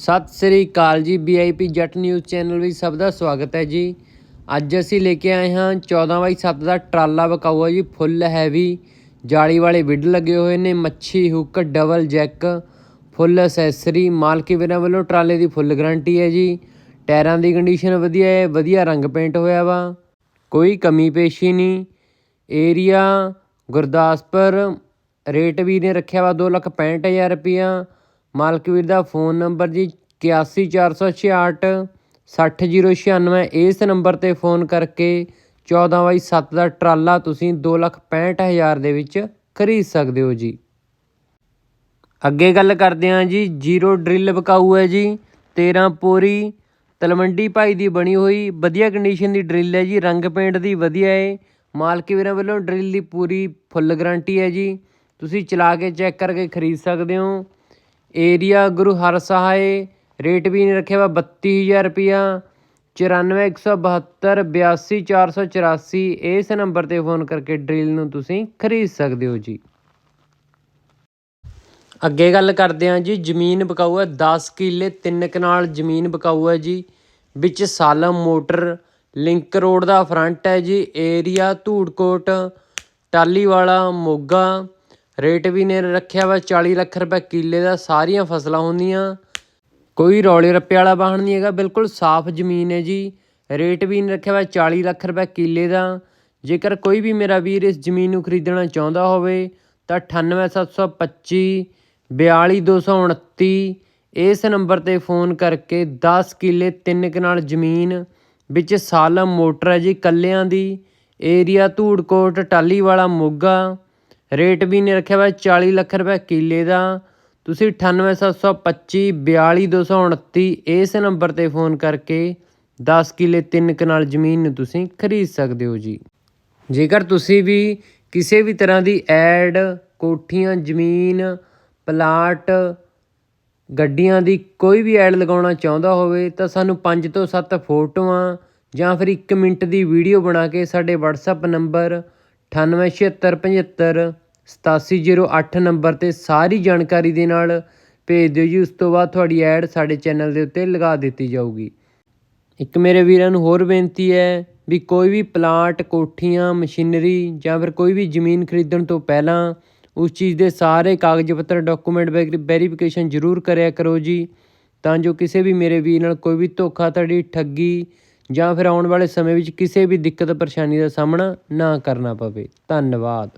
ਸਤਿ ਸ੍ਰੀ ਅਕਾਲ ਜੀ ਵੀਆਈਪੀ ਜੱਟ news channel ਵਿੱਚ ਸਭ ਦਾ ਸਵਾਗਤ ਹੈ ਜੀ। ਅੱਜ ਅਸੀਂ ਲੈ ਕੇ ਆਏ ਹਾਂ 14 ਬਾਈ 7 ਦਾ ਟਰਾਲਾ ਬਕਾਊ ਹੈ ਜੀ, ਫੁੱਲ ਹੈਵੀ, ਜਾਲੀ ਵਾਲੇ ਵਿੱਡ ਲੱਗੇ ਹੋਏ ਨੇ, ਮੱਛੀ, hook, double jack, full accessory, ਮਾਲਕੀ ਵੀਰਾਂ ਵੱਲੋਂ ਟਰਾਲੇ ਦੀ ਫੁੱਲ ਗਾਰੰਟੀ ਹੈ ਜੀ। ਟਾਇਰਾਂ ਦੀ ਕੰਡੀਸ਼ਨ ਵਧੀਆ ਹੈ, ਵਧੀਆ ਰੰਗ ਪੇਂਟ ਹੋਇਆ ਵਾ। ਕੋਈ ਕਮੀ ਪੇਸ਼ੀ ਨਹੀਂ। ਏਰੀਆ ਗੁਰਦਾਸਪੁਰ, ਰੇਟ ਵੀ ਨੇ ਰੱਖਿਆ ਵਾ 265000 ਰੁਪਿਆ ਮਾਲਕ ਵੀਰ ਦਾ ਫੋਨ ਨੰਬਰ ਜੀ 81466 60096 ਇਸ ਨੰਬਰ ਤੇ ਫੋਨ ਕਰਕੇ 14 ਬਾਈ 7 ਦਾ ਟਰਾਲਾ ਤੁਸੀਂ 265000 ਦੇ ਵਿੱਚ ਖਰੀਦ ਸਕਦੇ ਹੋ ਜੀ। ਅੱਗੇ ਗੱਲ ਕਰਦੇ ਹਾਂ ਜੀ, ਜ਼ੀਰੋ ਡਰਿਲ ਬਕਾਊ ਹੈ ਜੀ 13 ਪੋਰੀ, ਤਲਵੰਡੀ ਭਾਈ ਦੀ ਬਣੀ ਹੋਈ, ਵਧੀਆ ਕੰਡੀਸ਼ਨ ਦੀ ਡਰਿਲ ਹੈ ਜੀ, ਰੰਗ ਪੇਂਟ ਦੀ ਵਧੀਆ ਹੈ। ਮਾਲਕੀ ਵੀਰਾਂ ਵੱਲੋਂ ਡਰਿਲ ਦੀ ਪੂਰੀ ਫੁੱਲ ਗਾਰੰਟੀ ਹੈ ਜੀ, ਤੁਸੀਂ ਚਲਾ ਕੇ ਚੈੱਕ ਕਰਕੇ ਖਰੀਦ ਸਕਦੇ ਹੋ। ਏਰੀਆ ਗੁਰੂ ਹਰ ਸਹਾਏ, ਰੇਟ ਵੀ ਨਹੀਂ ਰੱਖਿਆ ਵਾ 32000 ਰੁਪਿਆ 94172 82484 ਇਸ ਨੰਬਰ ਤੇ ਫੋਨ ਕਰਕੇ ਡਰਿਲ ਨੂੰ ਤੁਸੀਂ ਖਰੀਦ ਸਕਦੇ ਹੋ ਜੀ। ਅੱਗੇ ਗੱਲ ਕਰਦੇ ਹਾਂ ਜੀ, ਜ਼ਮੀਨ ਬਕਾਊ ਹੈ 10 ਕਿੱਲੇ, ਤਿੰਨ ਕਨਾਲ ਜ਼ਮੀਨ ਬਕਾਊ ਹੈ ਜੀ, ਵਿੱਚ ਸਾਲਮ ਮੋਟਰ, ਲਿੰਕ ਰੋਡ ਦਾ ਫਰੰਟ ਹੈ ਜੀ, ਏਰੀਆ ਧੂੜਕੋਟ ਟਾਲੀਵਾਲਾ ਮੋਗਾ ਰੇਟ ਵੀ ਨੇ ਰੱਖਿਆ ਵਾ 40 ਲੱਖ ਰੁਪਏ ਕਿੱਲੇ ਦਾ, ਸਾਰੀਆਂ ਫਸਲਾਂ ਹੁੰਦੀਆਂ। ਕੋਈ ਰੌਲੇ ਰੱਪੇ ਵਾਲਾ ਵਾਹਣ ਨਹੀਂ ਹੈਗਾ, ਬਿਲਕੁਲ ਸਾਫ਼ ਜ਼ਮੀਨ ਹੈ ਜੀ। ਰੇਟ ਵੀ ਨਹੀਂ ਰੱਖਿਆ ਵਾ 40 ਲੱਖ ਰੁਪਏ ਕਿੱਲੇ ਦਾ। ਜੇਕਰ ਕੋਈ ਵੀ ਮੇਰਾ ਵੀਰ ਇਸ ਜ਼ਮੀਨ ਨੂੰ ਖਰੀਦਣਾ ਚਾਹੁੰਦਾ ਹੋਵੇ, ਤਾਂ 98725 42229 ਇਸ ਨੰਬਰ ਤੇ ਫੋਨ ਕਰਕੇ 10 ਕਿੱਲੇ ਤਿੰਨ ਕਨਾਲ ਜ਼ਮੀਨ ਵਿੱਚ ਸਾਲਮ ਮੋਟਰ ਹੈ ਜੀ, ਕੱਲਿਆਂ ਦੀ। ਏਰੀਆ ਧੂੜਕੋਟ ਟਾਲੀਵਾਲਾ ਮੋਗਾ। ਰੇਟ ਵੀ ਨੇ ਰੱਖਿਆ ਵਾ 40 ਲੱਖ ਰੁਪਏ ਕਿੱਲੇ ਦਾ। ਤੁਸੀਂ 98725 42229 ਇਸ ਨੰਬਰ ਤੇ ਫੋਨ ਕਰਕੇ 10 ਕਿੱਲੇ ਤਿੰਨ ਕਨਾਲ ਜ਼ਮੀਨ ਨੂੰ ਤੁਸੀਂ ਖਰੀਦ ਸਕਦੇ ਹੋ ਜੀ। ਜੇਕਰ ਤੁਸੀਂ ਵੀ ਕਿਸੇ ਵੀ ਤਰ੍ਹਾਂ ਦੀ ਐਡ, ਕੋਠੀਆਂ, ਜ਼ਮੀਨ, ਪਲਾਟ, ਗੱਡੀਆਂ ਦੀ ਕੋਈ ਵੀ ਐਡ ਲਗਾਉਣਾ ਚਾਹੁੰਦਾ ਹੋਵੇ, ਤਾਂ ਸਾਨੂੰ 5 ਤੋਂ 7 ਫੋਟੋਆਂ ਜਾਂ ਫਿਰ 1 ਮਿੰਟ ਦੀ ਵੀਡੀਓ ਬਣਾ ਕੇ ਸਾਡੇ WhatsApp ਨੰਬਰ 987675 8708 ਨੰਬਰ ਤੇ ਸਾਰੀ ਜਾਣਕਾਰੀ ਦੇ ਨਾਲ ਭੇਜ ਦਿਓ ਜੀ। ਉਸ ਤੋਂ ਬਾਅਦ ਤੁਹਾਡੀ ਐਡ ਸਾਡੇ ਚੈਨਲ ਦੇ ਉੱਤੇ ਲਗਾ ਦਿੱਤੀ ਜਾਊਗੀ। ਇੱਕ ਮੇਰੇ ਵੀਰਾਂ ਨੂੰ ਹੋਰ ਬੇਨਤੀ ਹੈ ਵੀ ਕੋਈ ਵੀ ਪਲਾਟ, ਕੋਠੀਆਂ, ਮਸ਼ੀਨਰੀ ਜਾਂ ਫਿਰ ਕੋਈ ਵੀ ਜ਼ਮੀਨ ਖਰੀਦਣ ਤੋਂ ਪਹਿਲਾਂ ਉਸ ਚੀਜ਼ ਦੇ ਸਾਰੇ ਕਾਗਜ਼ ਪੱਤਰ, ਡਾਕੂਮੈਂਟ ਵੈਰੀਫਿਕੇਸ਼ਨ ਜ਼ਰੂਰ ਕਰਿਆ ਕਰੋ ਜੀ। ਤਾਂ ਜੋ ਕਿਸੇ ਵੀ ਮੇਰੇ ਵੀਰ ਨਾਲ ਕੋਈ ਵੀ ਧੋਖਾਧੜੀ, ਠੱਗੀ ਜਾਂ ਫਿਰ ਆਉਣ ਵਾਲੇ ਸਮੇਂ ਵਿੱਚ ਕਿਸੇ ਵੀ ਦਿੱਕਤ ਪਰੇਸ਼ਾਨੀ ਦਾ ਸਾਹਮਣਾ ਨਾ ਕਰਨਾ ਪਵੇ। ਧੰਨਵਾਦ।